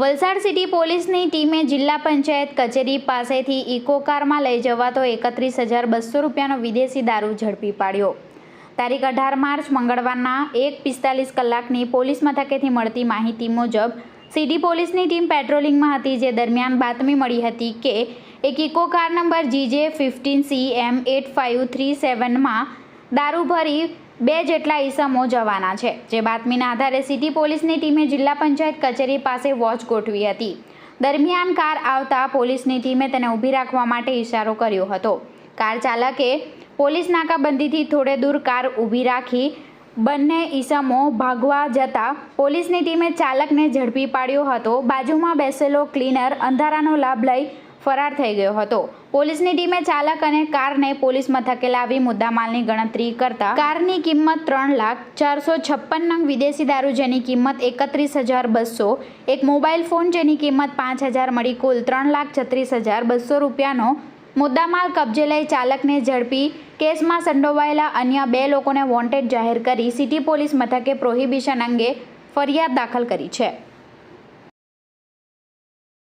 Valsad city પોલીસની ટીમે જિલ્લા પંચાયત કચેરી પાસેથી ઇકો કારમાં લઈ જવાતો એકત્રીસ હજાર બસો રૂપિયાનો વિદેશી દારૂ ઝડપી પાડ્યો. તારીખ અઢાર માર્ચ મંગળવારના એક પિસ્તાલીસ કલાકની પોલીસ મથકેથી મળતી માહિતી મુજબ, સિટી પોલીસની ટીમ પેટ્રોલિંગમાં હતી જે દરમિયાન બાતમી મળી હતી કે, એક Eco car number GJ fifteen C M eight five three સેવનમાં દારૂ ભરી બે જેટલા ઈસમો જવાના છે. જે બાતમીના આધારે સિટી પોલીસની ટીમે જિલ્લા પંચાયત કચેરી પાસે વોચ ગોઠવી હતી. દરમિયાન કાર આવતા પોલીસની ટીમે તેને ઊભી રાખવા માટે ઇશારો કર્યો હતો. કાર ચાલકે પોલીસ નાકાબંધીથી થોડે દૂર કાર ઊભી રાખી બંને ઈસમો ભાગવા જતા પોલીસની ટીમે ચાલકને ઝડપી પાડ્યો હતો. બાજુમાં બેસેલો ક્લીનર અંધારાનો લાભ લઈ ફરાર થઈ ગયો હતો. પોલીસની ટીમે ચાલક અને કારને પોલીસ મથકે લાવી મુદ્દામાલની ગણતરી કરતા કારની કિંમત ત્રણ લાખ ચારસો છપ્પન નંગ વિદેશી દારૂ જેની કિંમત એકત્રીસ હજાર બસો, એક મોબાઈલ ફોન જેની કિંમત પાંચ હજાર મળી કુલ ત્રણ લાખ છત્રીસ હજાર બસો રૂપિયાનો મુદ્દામાલ કબજે લઈ ચાલકને ઝડપી કેસમાં સંડોવાયેલા અન્ય બે લોકોને વોન્ટેડ જાહેર કરી સિટી પોલીસ મથકે પ્રોહિબિશન અંગે ફરિયાદ દાખલ કરી છે.